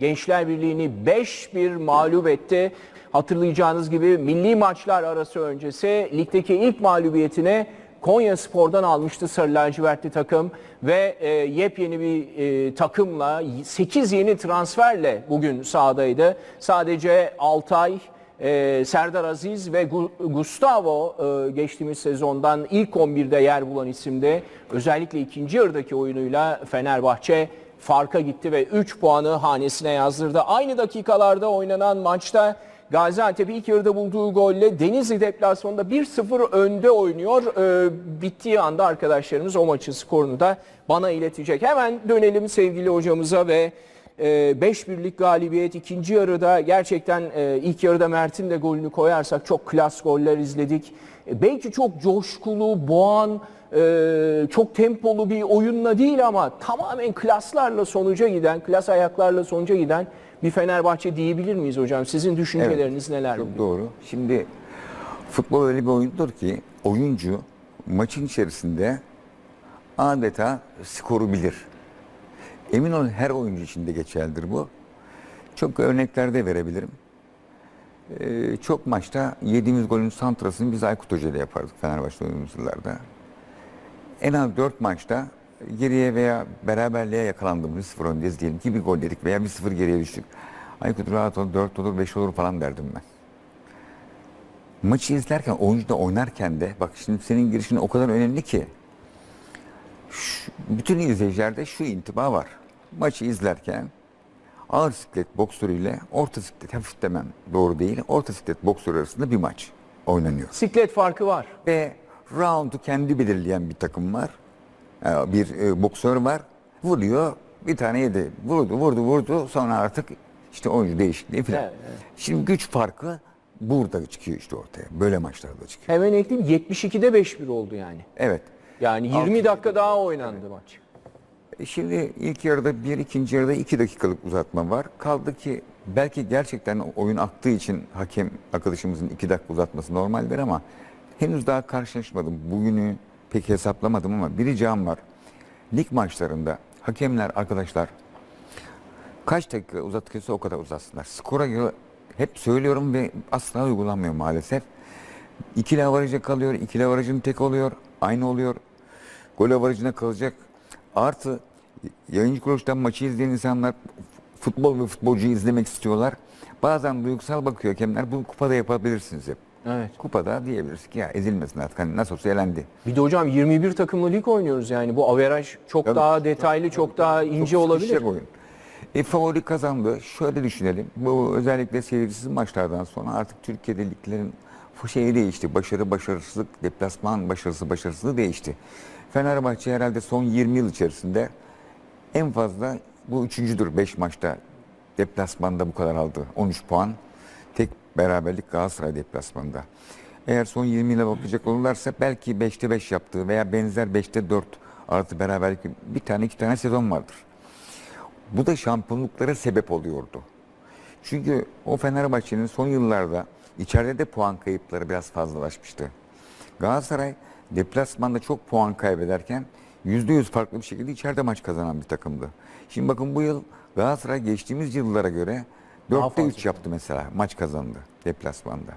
Gençler Birliği'ni 5-1 mağlup etti. Hatırlayacağınız gibi milli maçlar arası öncesi ligdeki ilk mağlubiyetine Konya Spor'dan almıştı Sarı Lacivertli takım ve e, yepyeni bir e, takımla 8 yeni transferle bugün sahadaydı. Sadece Altay, e, Serdar Aziz ve Gu- Gustavo e, geçtiğimiz sezondan ilk 11'de yer bulan isimde. Özellikle ikinci yarıdaki oyunuyla Fenerbahçe farka gitti ve 3 puanı hanesine yazdırdı. Aynı dakikalarda oynanan maçta Gaziantep ilk yarıda bulduğu golle Denizli deplasmanında 1-0 önde oynuyor. Ee, bittiği anda arkadaşlarımız o maçın skorunu da bana iletecek. Hemen dönelim sevgili hocamıza ve 5-1'lik galibiyet ikinci yarıda gerçekten e, ilk yarıda Mert'in de golünü koyarsak çok klas goller izledik. E, belki çok coşkulu, boğan, e, çok tempolu bir oyunla değil ama tamamen klaslarla sonuca giden, klas ayaklarla sonuca giden bir Fenerbahçe diyebilir miyiz hocam? Sizin düşünceleriniz neler? Çok doğru. Şimdi futbol öyle bir oyundur ki oyuncu maçın içerisinde adeta skoru bilir. Emin olun her oyuncu için de geçerlidir bu. Çok örnekler de verebilirim. Ee, çok maçta yediğimiz golün santrasını biz Aykut Hoca ile yapardık Fenerbahçe yıllarda. En az 4 maçta geriye veya beraberliğe yakalandığımız 0 öndeyiz diyelim ki bir gol dedik veya bir 0 geriye düştük. Aykut rahat ol 4 olur 5 olur falan derdim ben. Maçı izlerken oyuncu da oynarken de bak şimdi senin girişin o kadar önemli ki bütün izleyicilerde şu intiba var. Maçı izlerken ağır siklet boksörüyle orta siklet hafif demem doğru değil. Orta siklet boksörü arasında bir maç oynanıyor Siklet farkı var. ve roundu kendi belirleyen bir takım var. Ee, Bir e, boksör var. Vuruyor. Bir tane yedi. Vurdu, vurdu, vurdu. Sonra artık işte oyuncu değişikliği falan. Evet, evet. Şimdi güç farkı burada çıkıyor işte ortaya. Böyle maçlarda çıkıyor. Hemen ekleyeyim 72'de 5-1 oldu yani. Evet. Yani 20 Altı- dakika daha oynandı maç. E Şimdi ilk yarıda bir, ikinci yarıda iki dakikalık uzatma var. Kaldı ki belki gerçekten oyun aktığı için hakem arkadaşımızın iki dakika uzatması normaldir ama henüz daha karşılaşmadım. Bugünü pek hesaplamadım ama bir ricam var. Lig maçlarında hakemler arkadaşlar kaç dakika uzatıyorsa o kadar uzatsınlar. Skora göre hep söylüyorum ve asla uygulanmıyor maalesef. İkili avarajı kalıyor, ikili avarajın tek oluyor, aynı oluyor. Gol avarajına kalacak. Artı yayıncı kuruluştan maçı izleyen insanlar futbol ve futbolcuyu izlemek istiyorlar. Bazen duygusal bakıyor hakemler. Bu kupada yapabilirsiniz hep. Evet. Kupada diyebiliriz ki ya ezilmesin artık. Hani nasıl olsa elendi. Bir de hocam 21 takımlı lig oynuyoruz yani. Bu averaj çok Tabii. daha detaylı, çok daha ince Çok olabilir. oyun. E, favori kazandı. Şöyle düşünelim. Bu özellikle seyircisiz maçlardan sonra artık Türkiye'de liglerin bu şeyi değişti. Başarı başarısızlık, deplasman başarısı başarısızlığı değişti. Fenerbahçe herhalde son 20 yıl içerisinde en fazla bu üçüncüdür 5 maçta deplasmanda bu kadar aldı. 13 puan. Tek beraberlik Galatasaray deplasmanında. Eğer son 20 yıla bakacak olurlarsa belki 5'te 5 yaptığı veya benzer 5'te 4 artı beraberlik bir tane iki tane sezon vardır. Bu da şampiyonluklara sebep oluyordu. Çünkü o Fenerbahçe'nin son yıllarda içeride de puan kayıpları biraz fazlalaşmıştı. Galatasaray deplasmanda çok puan kaybederken %100 farklı bir şekilde içeride maç kazanan bir takımdı. Şimdi bakın bu yıl Galatasaray geçtiğimiz yıllara göre Daha 4'te fazla 3 yaptı mesela maç kazandı deplasmanda.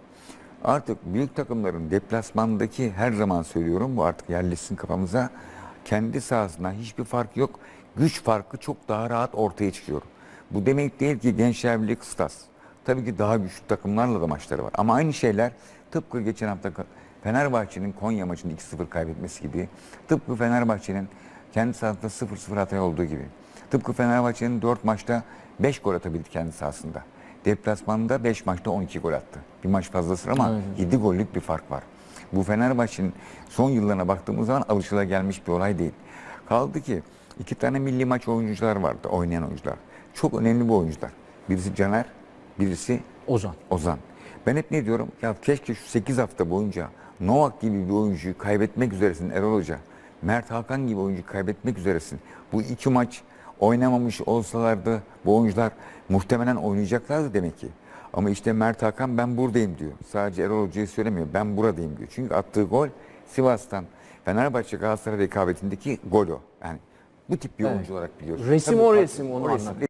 Artık büyük takımların deplasmandaki her zaman söylüyorum bu artık yerleşsin kafamıza. Kendi sahasında hiçbir fark yok. Güç farkı çok daha rahat ortaya çıkıyor. Bu demek değil ki Gençler Birliği kıstas. Tabii ki daha güçlü takımlarla da maçları var. Ama aynı şeyler tıpkı geçen hafta Fenerbahçe'nin Konya maçında 2-0 kaybetmesi gibi. Tıpkı Fenerbahçe'nin kendi sahasında 0-0 hata olduğu gibi. Tıpkı Fenerbahçe'nin 4 maçta 5 gol atabildi kendi sahasında. Deplasmanda 5 maçta 12 gol attı. Bir maç fazlası ama 7 gollük bir fark var. Bu Fenerbahçe'nin son yıllarına baktığımız zaman alışılagelmiş bir olay değil. Kaldı ki iki tane milli maç oyuncular vardı, oynayan oyuncular. Çok önemli bu oyuncular. Birisi Caner, birisi Ozan. Ozan. Ben hep ne diyorum? Ya keşke şu 8 hafta boyunca Novak gibi bir oyuncuyu kaybetmek üzeresin Erol Hoca. Mert Hakan gibi oyuncuyu kaybetmek üzeresin. Bu iki maç oynamamış olsalardı bu oyuncular muhtemelen oynayacaklardı demek ki. Ama işte Mert Hakan ben buradayım diyor. Sadece Erol Hoca'yı söylemiyor. Ben buradayım diyor. Çünkü attığı gol Sivas'tan Fenerbahçe Galatasaray rekabetindeki gol o. Yani bu tip bir Evet. oyuncu olarak biliyoruz. Resim Tabii o resim, onu anladım.